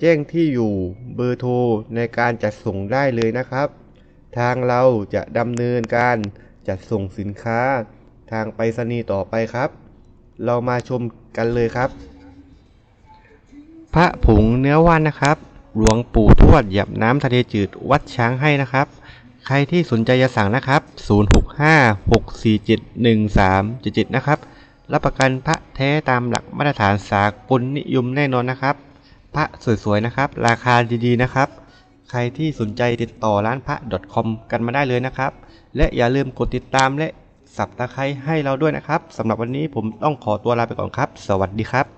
แจ้งที่อยู่เบอร์โทรในการจัดส่งได้เลยนะครับ ทางเราจะดำเนินการจัดส่งสินค้า ทางไปรษณีย์ต่อไปครับ เรามาชมกันเลยครับ พระผงเนื้อว่านนะครับ หลวงปู่ทวดหยับน้ำทะเลจืดวัดช้างให้นะครับ ใครที่สนใจจะสั่งนะครับ 0656471377 นะครับ รับประกันพระแท้ตามหลักมาตรฐานสากลนิยมแน่นอนนะครับ พระสวยๆนะครับ ราคาดีๆนะครับ ใครที่สนใจติดต่อร้านพระ .com กันมาได้เลยนะครับ และอย่าลืมกดติดตามและสับตะไคร้ให้เราด้วยนะครับสำหรับวันนี้ผมต้องขอตัวลาไปก่อนครับ สวัสดีครับ